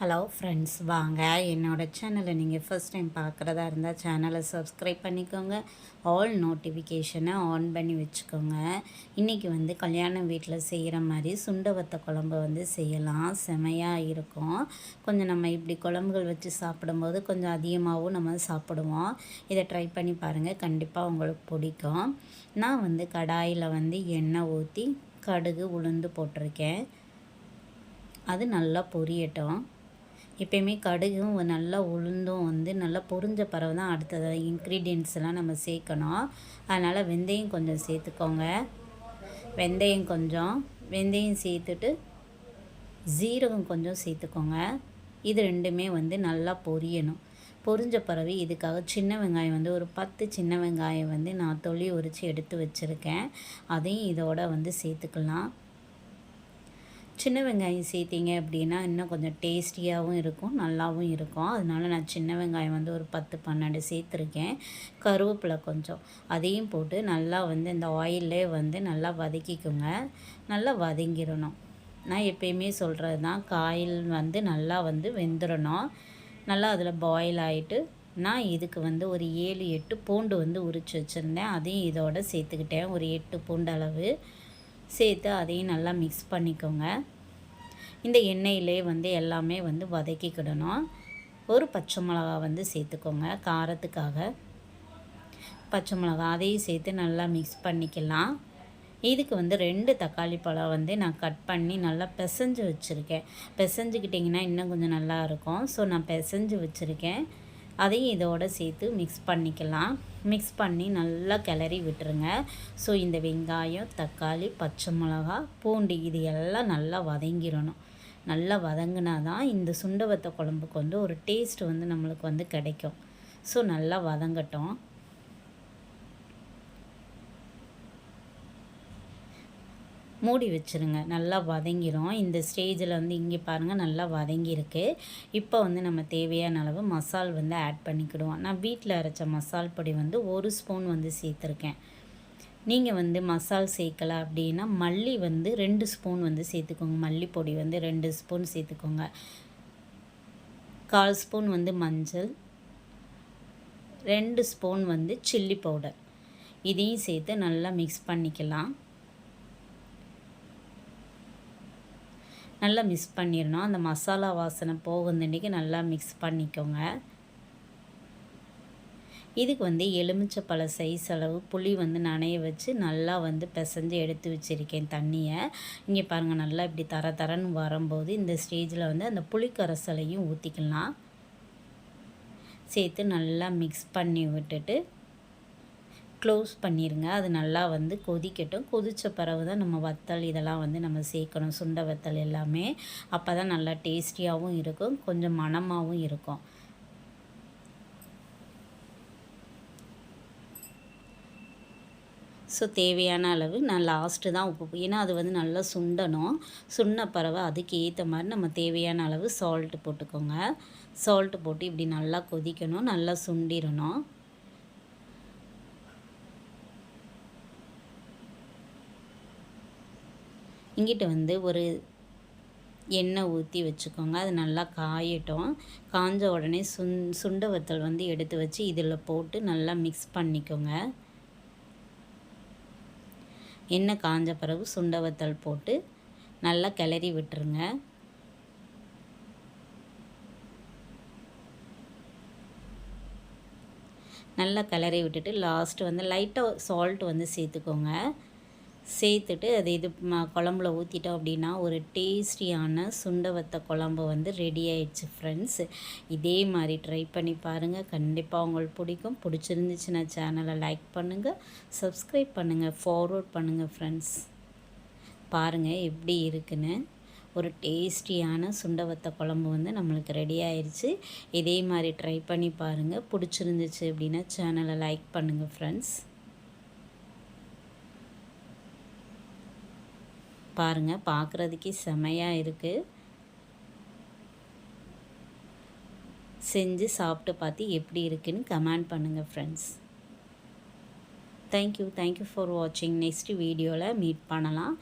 Hello friends வாங்க. என்னோடய சேனலை நீங்கள் ஃபஸ்ட் டைம் பார்க்குறதா இருந்தால் சேனலை சப்ஸ்கிரைப் பண்ணிக்கோங்க. ஆல் நோட்டிஃபிகேஷனை ஆன் பண்ணி வச்சுக்கோங்க. இன்றைக்கி வந்து கல்யாண வீட்டில் செய்கிற மாதிரி சுண்டவத்த குழம்பு வந்து செய்யலாம். செமையாக இருக்கும். கொஞ்சம் நம்ம இப்படி குழம்புகள் வச்சு சாப்பிடும்போது கொஞ்சம் அதிகமாகவும் நம்ம சாப்பிடுவோம். இதை ட்ரை பண்ணி பாருங்கள் கண்டிப்பாக உங்களுக்கு பிடிக்கும். நான் வந்து கடாயில் வந்து எண்ணெய் ஊற்றி கடுகு உளுந்து போட்டிருக்கேன். அது நல்லா பொரியட்டும். எப்பயுமே கடுகும் நல்லா உளுந்தும் வந்து நல்லா பொரிஞ்ச பிறகு தான் அடுத்தது இன்க்ரீடியன்ட்ஸ்லாம் நம்ம சேர்க்கணும். அதனால் வெந்தயம் கொஞ்சம் சேர்த்துக்கோங்க. வெந்தயம் கொஞ்சம் வெந்தயம் சேர்த்துட்டு ஜீரகம் கொஞ்சம் சேர்த்துக்கோங்க. இது ரெண்டுமே வந்து நல்லா பொரியணும். பொரிஞ்ச பிறகு இதுக்காக சின்ன வெங்காயம் வந்து ஒரு பத்து சின்ன வெங்காயம் வந்து நான் தொளி உரித்து எடுத்து வச்சுருக்கேன். அதையும் இதோட வந்து சேர்த்துக்கலாம். சின்ன வெங்காயம் சேர்த்திங்க அப்படின்னா இன்னும் கொஞ்சம் டேஸ்டியாகவும் இருக்கும் நல்லாவும் இருக்கும். அதனால நான் சின்ன வெங்காயம் வந்து ஒரு பத்து பன்னெண்டு சேர்த்துருக்கேன். கருவேப்பிலை கொஞ்சம். அதையும் போட்டு நல்லா வந்து இந்த ஆயிலே வந்து நல்லா வதக்கிக்கோங்க. நல்லா வதங்கிடணும். நான் எப்பயுமே சொல்கிறது தான் காயில் வந்து நல்லா வந்து வெந்துடணும். நல்லா அதில் பாயில் ஆகிட்டு நான் இதுக்கு வந்து ஒரு ஏழு எட்டு பூண்டு வந்து உரித்து வச்சுருந்தேன். அதையும் இதோட சேர்த்துக்கிட்டேன். ஒரு எட்டு பூண்டு அளவு. சேர்த்து அதையும் நல்லா மிக்ஸ் பண்ணிக்கோங்க. இந்த எண்ணெயிலே வந்து எல்லாமே வந்து வதக்கிக்கிடணும். ஒரு பச்சை மிளகா வந்து சேர்த்துக்கோங்க காரத்துக்காக. பச்சை மிளகா அதையும் சேர்த்து நல்லா மிக்ஸ் பண்ணிக்கலாம். இதுக்கு வந்து ரெண்டு தக்காளி பழம் வந்து நான் கட் பண்ணி நல்லா பிசைஞ்சு வச்சுருக்கேன். பிசைஞ்சுக்கிட்டிங்கன்னா இன்னும் கொஞ்சம் நல்லாயிருக்கும் ஸோ நான் பிசைஞ்சு வச்சுருக்கேன். அதையும் இதோடு சேர்த்து மிக்ஸ் பண்ணிக்கலாம். மிக்ஸ் பண்ணி நல்லா கிளறி விட்டுருங்க. ஸோ இந்த வெங்காயம் தக்காளி பச்சை மிளகா பூண்டு இது எல்லாம் நல்லா வதங்கிடணும். நல்லா வதங்கினா தான் இந்த சுண்டவத்த குழம்புக்கு வந்து ஒரு டேஸ்ட் வந்து நம்மளுக்கு வந்து கிடைக்கும். ஸோ நல்லா வதங்கட்டும். மூடி வச்சுருங்க. நல்லா வதங்கிடும் இந்த ஸ்டேஜில் வந்து இங்கே பாருங்கள் நல்லா வதங்கியிருக்கு. இப்போ வந்து நம்ம தேவையான அளவு மசால் வந்து ஆட் பண்ணிக்கிடுவோம். நான் வீட்டில் அரைச்ச மசால் பொடி வந்து ஒரு ஸ்பூன் வந்து சேர்த்துருக்கேன். நீங்கள் வந்து மசால் சேர்க்கலை அப்படின்னா மல்லி வந்து ரெண்டு ஸ்பூன் வந்து சேர்த்துக்கோங்க. மல்லிப்பொடி வந்து ரெண்டு ஸ்பூன் சேர்த்துக்கோங்க. கால் ஸ்பூன் வந்து மஞ்சள். ரெண்டு ஸ்பூன் வந்து சில்லி பவுடர். இதையும் சேர்த்து நல்லா மிக்ஸ் பண்ணிக்கலாம். நல்லா மிக்ஸ் பண்ணிடணும். அந்த மசாலா வாசனை போகுந்தண்டிக்கு நல்லா மிக்ஸ் பண்ணிக்கோங்க. இதுக்கு வந்து எலுமிச்சப்பழ சைஸ் அளவு புளி வந்து நனைய வச்சு நல்லா வந்து பிசைஞ்சு எடுத்து வச்சுருக்கேன் தண்ணியை. இங்கே பாருங்கள் நல்லா இப்படி தர தரன்னு வரும்போது இந்த ஸ்டேஜில் வந்து அந்த புளிக்கரசலையும் ஊற்றிக்கலாம் சேர்த்து நல்லா மிக்ஸ் பண்ணி விட்டுட்டு க்ளோஸ் பண்ணிடுங்க அது நல்லா வந்து கொதிக்கட்டும். கொதித்த பிறகு தான் நம்ம வத்தல் இதெல்லாம் வந்து நம்ம சேர்க்கணும். சுண்டை வத்தல் எல்லாமே. அப்போ தான் நல்லா டேஸ்டியாகவும் இருக்கும். கொஞ்சம் மணமாகவும் இருக்கும். ஸோ தேவையான அளவு நான் லாஸ்ட்டு தான் உப்பு ஏன்னா அது வந்து நல்லா சுண்டணும். சுண்ண பறவை அதுக்கு ஏற்ற மாதிரி நம்ம தேவையான அளவு சால்ட்டு போட்டுக்கோங்க. சால்ட்டு போட்டு இப்படி நல்லா கொதிக்கணும். நல்லா சுண்டிடணும். இங்கிட்ட வந்து ஒரு எண்ணெய் ஊற்றி வச்சுக்கோங்க. அது நல்லா காயட்டும். காஞ்ச உடனே சுண் சுண்ட வத்தல் வந்து எடுத்து வச்சு இதில் போட்டு நல்லா மிக்ஸ் பண்ணிக்கோங்க. எண்ணெய் காஞ்ச பிறகு சுண்ட வத்தல் போட்டு நல்லா கிளறி விட்டுருங்க. நல்லா கிளறி விட்டுட்டு லாஸ்ட்டு வந்து லைட்டாக சால்ட் வந்து சேர்த்துக்கோங்க. சேர்த்துட்டு அது இது குழம்புல ஊற்றிட்டோம் அப்படின்னா ஒரு டேஸ்டியான சுண்டவத்த குழம்பு வந்து ரெடி ஆயிடுச்சு ஃப்ரெண்ட்ஸ் இதே மாதிரி ட்ரை பண்ணி பாருங்கள் கண்டிப்பாக உங்களுக்கு பிடிக்கும். பிடிச்சிருந்துச்சுன்னா சேனலை லைக் பண்ணுங்கள் சப்ஸ்கிரைப் பண்ணுங்கள் ஃபார்வர்ட் பண்ணுங்கள் ஃப்ரெண்ட்ஸ் பாருங்கள் எப்படி இருக்குன்னு. ஒரு டேஸ்டியான சுண்டவத்த குழம்பு வந்து நம்மளுக்கு ரெடி ஆயிடுச்சு இதே மாதிரி ட்ரை பண்ணி பாருங்கள் பிடிச்சிருந்துச்சு அப்படின்னா சேனலை லைக் பண்ணுங்கள் ஃப்ரெண்ட்ஸ் பாருங்கள் பார்க்குறதுக்கே செமையாக இருக்குது செஞ்சு சாப்பிட்டு பார்த்து எப்படி இருக்குன்னு கமெண்ட் பண்ணுங்கள் friends thank you thank you for வாட்சிங் நெக்ஸ்ட் வீடியோவில் மீட் பண்ணலாம்.